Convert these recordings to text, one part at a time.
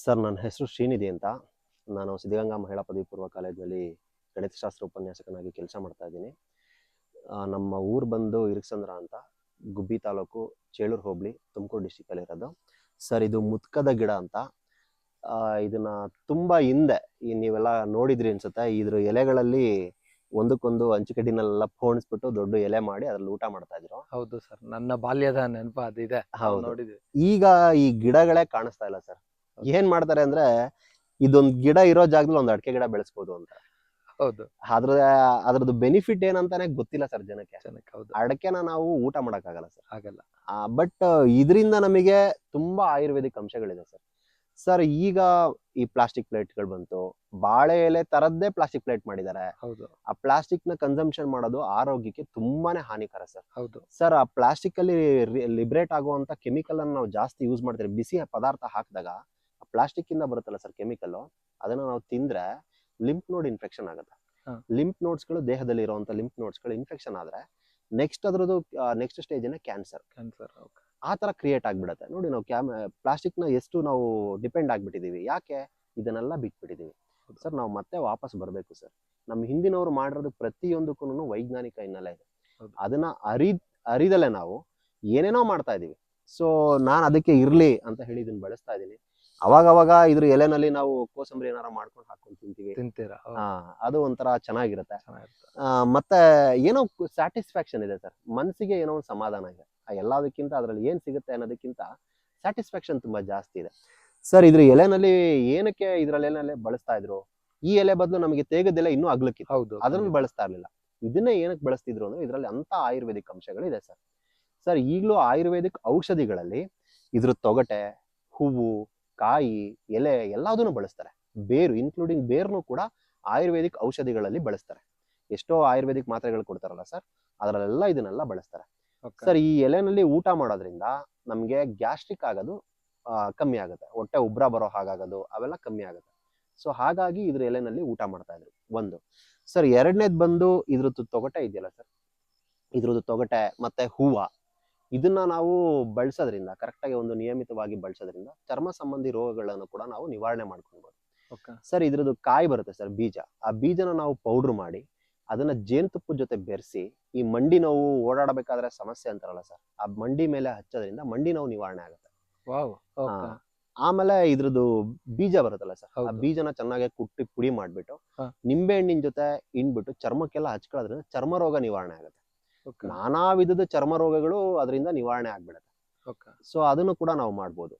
Sir ನನ್ನ ಹೆಸರು ಶ್ರೀನಿಧಿ ಅಂತ. ನಾನು ಸಿದ್ಧಗಂಗಾ ಮಹಿಳಾ ಪದವಿ ಪೂರ್ವ ಕಾಲೇಜಿನಲ್ಲಿ ಗಣಿತಶಾಸ್ತ್ರ ಉಪನ್ಯಾಸಕನಾಗಿ ಕೆಲಸ ಮಾಡ್ತಾ ಇದ್ದೀನಿ. ನಮ್ಮ ಊರು ಬಂದು ಇರಕ್ಸಂದ್ರ ಅಂತ ಗುಬ್ಬಿ ತಾಲೂಕು ಚೇಳೂರು ಹೋಬಳಿ ತುಮಕೂರು ಡಿಸ್ಟಿಕಲ್ಲಿ ಇರೋದು. ಸರ್ ಇದು ಮುತ್ಕದ ಗಿಡ ಅಂತ. ಇದನ್ನ ತುಂಬಾ ಹಿಂದೆ ಈ ನೀವೆಲ್ಲ ನೋಡಿದ್ರಿ ಅನ್ಸುತ್ತೆ. ಇದ್ರ ಎಲೆಗಳಲ್ಲಿ ಒಂದಕ್ಕೊಂದು ಅಂಚುಕಡ್ಡಿನೆಲ್ಲ ಫೋಣಿಸ್ಬಿಟ್ಟು ದೊಡ್ಡ ಎಲೆ ಮಾಡಿ ಅದ್ರಲ್ಲಿ ಊಟ ಮಾಡ್ತಾ ಇದ್ರು. ಹೌದು ಸರ್ ನನ್ನ ಬಾಲ್ಯದ ನೆನಪು ಅದಿದೆ. ಹೌದು. ನೋಡಿದ್ವಿ. ಈಗ ಈ ಗಿಡಗಳೇ ಕಾಣಿಸ್ತಾ ಇಲ್ಲ ಸರ್. ಏನ್ ಮಾಡ್ತಾರೆ ಅಂದ್ರೆ ಇದೊಂದು ಗಿಡ ಇರೋ ಜಾಗದಲ್ಲಿ ಒಂದು ಅಡಿಕೆ ಗಿಡ ಬೆಳೆಸ್ಬೋದು ಅಂತ. ಹೌದು. ಅದ್ರ ಅದ್ರದ್ದು ಬೆನಿಫಿಟ್ ಏನಂತಾನೆ ಗೊತ್ತಿಲ್ಲ ಸರ್ ಜನಕ್ಕೆ. ಜನಕ್ಕೆ ಹೌದು. ಅಡಕೆನ ನಾವು ಊಟ ಮಾಡಕ್ಕಾಗಲ್ಲ ಸರ್. ಆಗಲ್ಲ ಬಟ್ ಇದರಿಂದ ನಮಗೆ ತುಂಬಾ ಆಯುರ್ವೇದಿಕ್ ಅಂಶಗಳಿದೆ ಸರ್. ಸರ್ ಈಗ ಈ ಪ್ಲಾಸ್ಟಿಕ್ ಪ್ಲೇಟ್ಗಳು ಬಂತು. ಬಾಳೆ ಎಲೆ ತರದ್ದೇ ಪ್ಲಾಸ್ಟಿಕ್ ಪ್ಲೇಟ್ ಮಾಡಿದ್ದಾರೆ. ಹೌದು. ಆ ಪ್ಲಾಸ್ಟಿಕ್ನ ಕನ್ಸಂಪ್ಷನ್ ಮಾಡೋದು ಆರೋಗ್ಯಕ್ಕೆ ತುಂಬಾನೇ ಹಾನಿಕರ ಸರ್. ಹೌದು. ಸರ್ ಆ ಪ್ಲಾಸ್ಟಿಕ್ ಅಲ್ಲಿ ಲಿಬ್ರೇಟ್ ಆಗುವಂತ ಕೆಮಿಕಲ್ ಅನ್ನು ನಾವು ಜಾಸ್ತಿ ಯೂಸ್ ಮಾಡ್ತೀವಿ. ಬಿಸಿ ಪದಾರ್ಥ ಹಾಕಿದಾಗ ಪ್ಲಾಸ್ಟಿಕ್ ಇಂದ ಬರುತ್ತಲ್ಲ ಸರ್ ಕೆಮಿಕಲ್ ಅದನ್ನ ನಾವು ತಿಂದ್ರೆ ಲಿಂಪ್ ನೋಡ್ ಇನ್ಫೆಕ್ಷನ್ ಆಗುತ್ತೆ. ಲಿಂಪ್ ನೋಡ್ಸ್ಗಳು ದೇಹದಲ್ಲಿ ಇರುವಂತ ಲಿಂಪ್ ನೋಡ್ಸ್ಗಳು ಇನ್ಫೆಕ್ಷನ್ ಆದ್ರೆ ನೆಕ್ಸ್ಟ್ ಅದ್ರದ್ದು ನೆಕ್ಸ್ಟ್ ಸ್ಟೇಜ್ ಕ್ಯಾನ್ಸರ್ ಕ್ಯಾನ್ಸರ್ ಆ ತರ ಕ್ರಿಯೇಟ್ ಆಗ್ಬಿಡತ್ತೆ. ನೋಡಿ ನಾವು ಕ್ಯಾಮ್ ಪ್ಲಾಸ್ಟಿಕ್ನ ಎಷ್ಟು ನಾವು ಡಿಪೆಂಡ್ ಆಗ್ಬಿಟ್ಟಿದೀವಿ. ಯಾಕೆ? ಇದನ್ನೆಲ್ಲ ಬಿಟ್ಬಿಟ್ಟಿದೀವಿ. ಸರ್ ನಾವು ಮತ್ತೆ ವಾಪಸ್ ಬರಬೇಕು ಸರ್ ನಮ್ಮ ಹಿಂದಿನವರು ಮಾಡಿರೋದು ಪ್ರತಿಯೊಂದಕ್ಕೂ ವೈಜ್ಞಾನಿಕ ಹಿನ್ನೆಲೆ ಇದೆ. ಅದನ್ನ ಅರಿ ಅರಿದಲೆ ನಾವು ಏನೇನೋ ಮಾಡ್ತಾ ಇದೀವಿ. ಸೊ ನಾನು ಅದಕ್ಕೆ ಇರ್ಲಿ ಅಂತ ಹೇಳಿ ಇದನ್ನ ಬಳಸ್ತಾ ಇದ್ದೀನಿ ಅವಾಗ ಅವಾಗ ಇದ್ರ ಎಲೆನಲ್ಲಿ ನಾವು ಕೋಸಂಬರಿ ಏನಾರ ಮಾಡ್ಕೊಂಡು ಹಾಕೊಂಡು ತಿಂತೀವಿ. ತಿಂತೀರಾ? ಅದು ಒಂಥರ ಚೆನ್ನಾಗಿರುತ್ತೆ. ಚೆನ್ನಾಗಿರುತ್ತೆ. ಆ, ಮತ್ತೆ ಏನೋ ಸ್ಯಾಟಿಸ್ಫ್ಯಾಕ್ಷನ್ ಇದೆ ಸರ್. ಮನಸ್ಸಿಗೆ ಏನೋ ಒಂದು ಸಮಾಧಾನ ಇದೆ. ಆ ಎಲ್ಲದಕ್ಕಿಂತ ಅದ್ರಲ್ಲಿ ಏನ್ ಸಿಗುತ್ತೆ ಅನ್ನೋದಕ್ಕಿಂತ ಸ್ಯಾಟಿಸ್ಫ್ಯಾಕ್ಷನ್ ತುಂಬಾ ಜಾಸ್ತಿ ಇದೆ. ಸರ್ ಇದ್ರ ಎಲೆನಲ್ಲಿ ಏನಕ್ಕೆ ಇದ್ರಲ್ಲಿ ಎಲೆನಲ್ಲಿ ಬಳಸ್ತಾ ಇದ್ರು? ಈ ಎಲೆ ಬದಲು ನಮಗೆ ತೇಗದೆಲೆ ಇನ್ನೂ ಅಗ್ಲಕ್ಕಿತ್ತು. ಹೌದು ಅದನ್ನ ಬಳಸ್ತಾ ಇರ್ಲಿಲ್ಲ. ಇದನ್ನೇ ಏನಕ್ಕೆ ಬಳಸ್ತಿದ್ರು ಅಂದ್ರೆ ಇದರಲ್ಲಿ ಅಂತ ಆಯುರ್ವೇದಿಕ್ ಅಂಶಗಳಿದೆ ಸರ್. ಸರ್ ಈಗಲೂ ಆಯುರ್ವೇದಿಕ್ ಔಷಧಿಗಳಲ್ಲಿ ಇದ್ರ ತೊಗಟೆ ಹೂವು ಕಾಯಿ ಎಲೆ ಎಲ್ಲದನ್ನು ಬಳಸ್ತಾರೆ. ಬೇರು ಇನ್ಕ್ಲೂಡಿಂಗ್ ಬೇರ್ನು ಕೂಡ ಆಯುರ್ವೇದಿಕ್ ಔಷಧಿಗಳಲ್ಲಿ ಬಳಸ್ತಾರೆ. ಎಷ್ಟೋ ಆಯುರ್ವೇದಿಕ್ ಮಾತ್ರೆಗಳು ಕೊಡ್ತಾರಲ್ಲ ಸರ್ ಅದರಲ್ಲೆಲ್ಲ ಇದನ್ನೆಲ್ಲ ಬಳಸ್ತಾರೆ. ಸರ್ ಈ ಎಲೆನಲ್ಲಿ ಊಟ ಮಾಡೋದ್ರಿಂದ ನಮಗೆ ಗ್ಯಾಸ್ಟ್ರಿಕ್ ಆಗೋದು ಕಮ್ಮಿ ಆಗುತ್ತೆ. ಹೊಟ್ಟೆ ಉಬ್ರ ಬರೋ ಹಾಗಾಗೋದು ಅವೆಲ್ಲ ಕಮ್ಮಿ ಆಗುತ್ತೆ. ಸೊ ಹಾಗಾಗಿ ಇದ್ರ ಎಲೆನಲ್ಲಿ ಊಟ ಮಾಡ್ತಾ ಇದ್ರು. ಒಂದು. ಸರ್ ಎರಡನೇದು ಬಂದು ಇದ್ರದ್ದು ತೊಗಟೆ ಇದೆಯಲ್ಲ ಸರ್? ಇದ್ರದ್ದು ತೊಗಟೆ ಮತ್ತೆ ಹೂವ. ಇದನ್ನ ನಾವು ಬಳಸೋದ್ರಿಂದ ಕರೆಕ್ಟಾಗಿ ಒಂದು ನಿಯಮಿತವಾಗಿ ಬಳಸೋದ್ರಿಂದ ಚರ್ಮ ಸಂಬಂಧಿ ರೋಗಗಳನ್ನು ಕೂಡ ನಾವು ನಿವಾರಣೆ ಮಾಡ್ಕೊಳ್ಬೋದು. Okay. ಸರ್ ಇದ್ರದ್ದು ಕಾಯಿ ಬರುತ್ತೆ ಸರ್ ಬೀಜ. ಆ ಬೀಜನ ನಾವು ಪೌಡ್ರ್ ಮಾಡಿ ಅದನ್ನ ಜೇನುತುಪ್ಪದ ಜೊತೆ ಬೆರೆಸಿ ಈ ಮಂಡಿ ನೋವು ಓಡಾಡಬೇಕಾದ್ರೆ ಸಮಸ್ಯೆ ಅಂತಾರಲ್ಲ ಸರ್ ಆ ಮಂಡಿ ಮೇಲೆ ಹಚ್ಚೋದ್ರಿಂದ ಮಂಡಿ ನೋವು ನಿವಾರಣೆ ಆಗುತ್ತೆ. ಆಮೇಲೆ ಇದ್ರದ್ದು ಬೀಜ ಬರುತ್ತಲ್ಲ ಸರ್ ಆ ಬೀಜನ ಚೆನ್ನಾಗಿ ಕುಟ್ಟಿ ಪುಡಿ ಮಾಡ್ಬಿಟ್ಟು. ನಿಂಬೆ ಹಣ್ಣಿನ ಜೊತೆ ಇನ್ಬಿಟ್ಟು ಚರ್ಮಕ್ಕೆಲ್ಲ ಹಚ್ಕೊಳ್ಳೋದ್ರಿಂದ ಚರ್ಮ ರೋಗ ನಿವಾರಣೆ ಆಗುತ್ತೆ. ನಾನಾ ವಿಧದ ಚರ್ಮ ರೋಗಗಳು ಅದರಿಂದ ನಿವಾರಣೆ ಆಗ್ಬಿಡುತ್ತೆ. ಸೊ ಅದನ್ನು ಕೂಡ ನಾವು ಮಾಡ್ಬೋದು.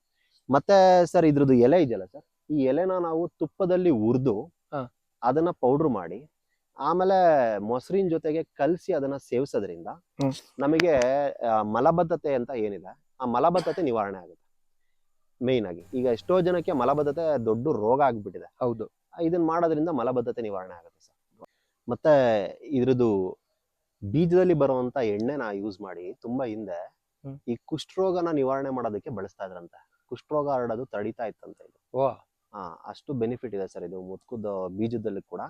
ಮತ್ತೆ ಸರ್ ಇದ್ರದ್ದು ಎಲೆ ಇದೆಯಲ್ಲ ಸರ್? ಈ ಎಲೆನ ನಾವು ತುಪ್ಪದಲ್ಲಿ ಹುರಿದು ಹಾ. ಅದನ್ನ ಪೌಡರ್ ಮಾಡಿ ಆಮೇಲೆ ಮೊಸರಿನ ಜೊತೆಗೆ ಕಲಸಿ ಅದನ್ನ ಸೇವಿಸೋದ್ರಿಂದ. ನಮಗೆ ಮಲಬದ್ಧತೆ ಅಂತ ಏನಿದೆ ಆ ಮಲಬದ್ಧತೆ ನಿವಾರಣೆ ಆಗುತ್ತೆ. ಮೇಯ್ನ್ ಆಗಿ. ಈಗ ಎಷ್ಟೋ ಜನಕ್ಕೆ ಮಲಬದ್ಧತೆ ದೊಡ್ಡ ರೋಗ ಆಗ್ಬಿಟ್ಟಿದೆ. ಹೌದು. ಇದನ್ನ ಮಾಡೋದ್ರಿಂದ ಮಲಬದ್ಧತೆ ನಿವಾರಣೆ ಆಗುತ್ತೆ ಸರ್. ಮತ್ತೆ ಇದ್ರದ್ದು ಬೀಜದಲ್ಲಿ ಬರುವಂತ ಎಣ್ಣೆನ ಯೂಸ್ ಮಾಡಿ ತುಂಬಾ ಹಿಂದೆ. ಈ ಕುಷ್ಠರೋಗನ ನಿವಾರಣೆ ಮಾಡೋದಕ್ಕೆ ಬಳಸ್ತಾ ಇದ್ರಂತೆ. ಕುಷ್ಠರೋಗ ಹರಡೋದು ತಡಿತಾ ಇತ್ತಂತೆ ಇದು. ಹಾ ಅಷ್ಟು ಬೆನಿಫಿಟ್ ಇದೆ ಸರ್ ಇದು ಮುತ್ಕದ ಬೀಜದಲ್ಲಿ ಕೂಡ.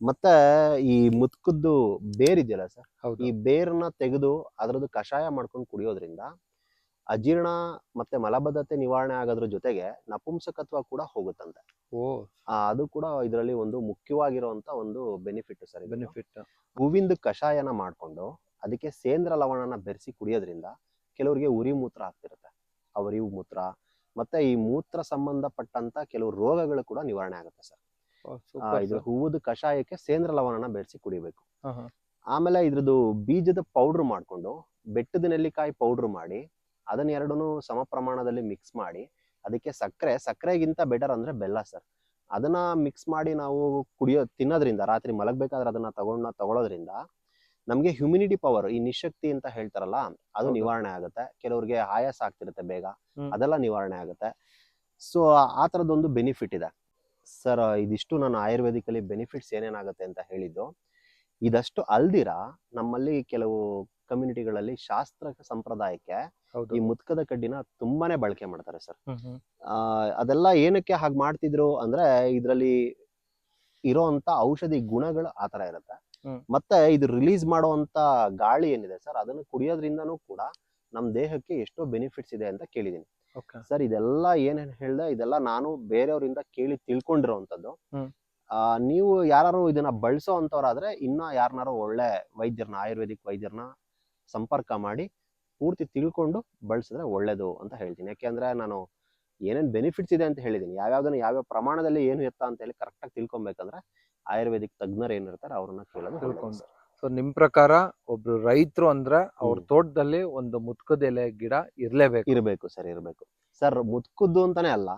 ಮತ್ತೆ ಈ ಮುತ್ಕದ್ದು ಬೇರಿದೆಯಲ್ಲ ಸರ್? ಈ ಬೇರ್ನ ತೆಗೆದು ಅದರದ್ದು ಕಷಾಯ ಮಾಡ್ಕೊಂಡು ಕುಡಿಯೋದ್ರಿಂದ ಅಜೀರ್ಣ ಮತ್ತೆ ಮಲಬದ್ಧತೆ ನಿವಾರಣೆ ಆಗೋದ್ರ ಜೊತೆಗೆ ನಪುಂಸಕತ್ವ ಕೂಡ ಹೋಗುತ್ತಂತೆ. ಓ. ಅದು ಕೂಡ ಇದರಲ್ಲಿ ಒಂದು ಮುಖ್ಯವಾಗಿರುವಂತ ಒಂದು ಬೆನಿಫಿಟ್ ಸರ್ ಇದು. ಬೆನಿಫಿಟ್. ಹೂವಿಂದ ಕಷಾಯನ ಮಾಡ್ಕೊಂಡು ಅದಕ್ಕೆ ಸೇಂದ್ರ ಲವಣನ ಬೆರೆಸಿ ಕುಡಿಯೋದ್ರಿಂದ ಕೆಲವರಿಗೆ ಉರಿ ಮೂತ್ರ ಆಗ್ತಿರುತ್ತೆ. ಅವರಿ ಮೂತ್ರ ಮತ್ತೆ ಈ ಮೂತ್ರ ಸಂಬಂಧಪಟ್ಟಂತ ಕೆಲವು ರೋಗಗಳು ಕೂಡ ನಿವಾರಣೆ ಆಗುತ್ತೆ ಸರ್. ಆ, ಇದು ಹೂವದ ಕಷಾಯಕ್ಕೆ ಸೇಂದ್ರ ಲವಣನ ಬೆರೆಸಿ ಕುಡಿಬೇಕು. ಆಮೇಲೆ ಇದ್ರದ್ದು ಬೀಜದ ಪೌಡ್ರ್ ಮಾಡ್ಕೊಂಡು ಬೆಟ್ಟದ ನೆಲ್ಲಿಕಾಯಿ ಪೌಡ್ರ್ ಮಾಡಿ ಅದನ್ನ ಎರಡನ್ನೂ ಸಮ ಪ್ರಮಾಣದಲ್ಲಿ ಮಿಕ್ಸ್ ಮಾಡಿ ಅದಕ್ಕೆ ಸಕ್ಕರೆ ಸಕ್ಕರೆಗಿಂತ ಬೆಟರ್ ಅಂದ್ರೆ ಬೆಲ್ಲ ಸರ್ ಅದನ್ನ ಮಿಕ್ಸ್ ಮಾಡಿ ನಾವು ಕುಡಿಯೋ ತಿನ್ನೋದ್ರಿಂದ ರಾತ್ರಿ ಮಲಗಬೇಕಾದ್ರೆ ಅದನ್ನ ತಗೊಂಡ ತಗೊಳ್ಳೋದ್ರಿಂದ ನಮಗೆ ಹ್ಯುಮಿನಿಟಿ ಪವರ್ ಈ ನಿಶಕ್ತಿ ಅಂತ ಹೇಳ್ತಾರಲ್ಲ ಅದು. ನಿವಾರಣೆ ಆಗುತ್ತೆ ಕೆಲವ್ರಿಗೆ ಆಯಾಸ ಆಗ್ತಿರುತ್ತೆ ಬೇಗ. ಅದೆಲ್ಲ ನಿವಾರಣೆ ಆಗುತ್ತೆ ಸೊ ಆ ಥರದ್ದೊಂದು ಬೆನಿಫಿಟ್ ಇದೆ ಸರ್ ಇದಿಷ್ಟು ನಾನು ಆಯುರ್ವೇದಿಕಲ್ಲಿ ಬೆನಿಫಿಟ್ಸ್ ಏನೇನಾಗುತ್ತೆ ಅಂತ ಹೇಳಿದ್ದು ಇದಷ್ಟು ಅಲ್ದಿರ ನಮ್ಮಲ್ಲಿ ಕೆಲವು ಕಮ್ಯುನಿಟಿಗಳಲ್ಲಿ ಶಾಸ್ತ್ರ ಸಂಪ್ರದಾಯಕ್ಕೆ ಈ ಮುತ್ಕದ ಕಡ್ಡಿನ ತುಂಬಾನೇ ಬಳಕೆ ಮಾಡ್ತಾರೆ ಸರ್. ಆ, ಅದೆಲ್ಲ ಏನಕ್ಕೆ ಹಾಗೆ ಮಾಡ್ತಿದ್ರು ಅಂದ್ರೆ ಇದರಲ್ಲಿ ಇರೋಂತ ಔಷಧಿ ಗುಣಗಳು ಆತರ ತರ ಇರುತ್ತೆ. ಮತ್ತೆ ಇದು ರಿಲೀಸ್ ಮಾಡುವಂತ ಗಾಳಿ ಏನಿದೆ ಸರ್ ಅದನ್ನು ಕುಡಿಯೋದ್ರಿಂದನೂ ಕೂಡ ನಮ್ಮ ದೇಹಕ್ಕೆ ಎಷ್ಟೋ ಬೆನಿಫಿಟ್ಸ್ ಇದೆ ಅಂತ ಕೇಳಿದೀನಿ ಸರ್ ಇದೆಲ್ಲ ಏನೇನು ಹೇಳ್ದೆ ಇದೆಲ್ಲ ನಾನು ಬೇರೆಯವರಿಂದ ಕೇಳಿ ತಿಳ್ಕೊಂಡಿರೋವಂಥದ್ದು ಆ, ನೀವು ಯಾರು ಇದನ್ನ ಬಳಸೋ ಅಂತವ್ರಾದ್ರೆ ಇನ್ನ ಯಾರನ್ನಾರು ಒಳ್ಳೆ ವೈದ್ಯರನ್ನ ಆಯುರ್ವೇದಿಕ್ ವೈದ್ಯರನ್ನ ಸಂಪರ್ಕ ಮಾಡಿ ಪೂರ್ತಿ ತಿಳ್ಕೊಂಡು ಬಳಸಿದ್ರೆ ಒಳ್ಳೇದು ಅಂತ ಹೇಳ್ತೀನಿ. ಯಾಕೆಂದ್ರೆ ನಾನು ಏನೇನು ಬೆನಿಫಿಟ್ಸ್ ಇದೆ ಅಂತ ಹೇಳಿದೀನಿ. ಯಾವ್ಯಾವ್ದನ್ನ ಯಾವ್ಯಾವ ಪ್ರಮಾಣದಲ್ಲಿ ಏನು ಎತ್ತ ಅಂತ ಹೇಳಿ ಕರೆಕ್ಟಾಗಿ ತಿಳ್ಕೊಬೇಕಂದ್ರೆ ಆಯುರ್ವೇದಿಕ್ ತಜ್ಞರು ಏನಿರ್ತಾರೆ ಅವ್ರನ್ನ ಕೇಳೋದು ತಿಳ್ಕೊಂಡು. ಸೊ ನಿಮ್ ಪ್ರಕಾರ ಒಬ್ರು ರೈತರು ಅಂದ್ರೆ ಅವ್ರ ತೋಟದಲ್ಲಿ ಒಂದು ಮುತ್ಕದ ಎಲೆ ಗಿಡ ಇರ್ಲೇಬೇಕು. ಇರಬೇಕು ಸರ್ ಇರಬೇಕು. ಸರ್ ಮುತ್ಕದ್ದು ಅಂತಾನೆ ಅಲ್ಲ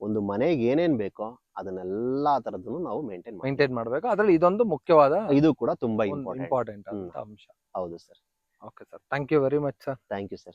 ಒಂದು ಮನೆಗೆ ಏನೇನ್ ಬೇಕೋ ಅದನ್ನೆಲ್ಲಾ ತರದನ್ನು ನಾವು ಮೇಂಟೈನ್ ಮೇಂಟೈನ್ ಮಾಡ್ಬೇಕು. ಅದ್ರಲ್ಲಿ ಇದೊಂದು ಮುಖ್ಯವಾದ ಇದು ಕೂಡ ತುಂಬಾ ಇಂಪಾರ್ಟೆಂಟ್ ಅಂತ ಅಂಶ. ಹೌದು sir. Okay, sir. Thank you very much, sir. Thank you, sir.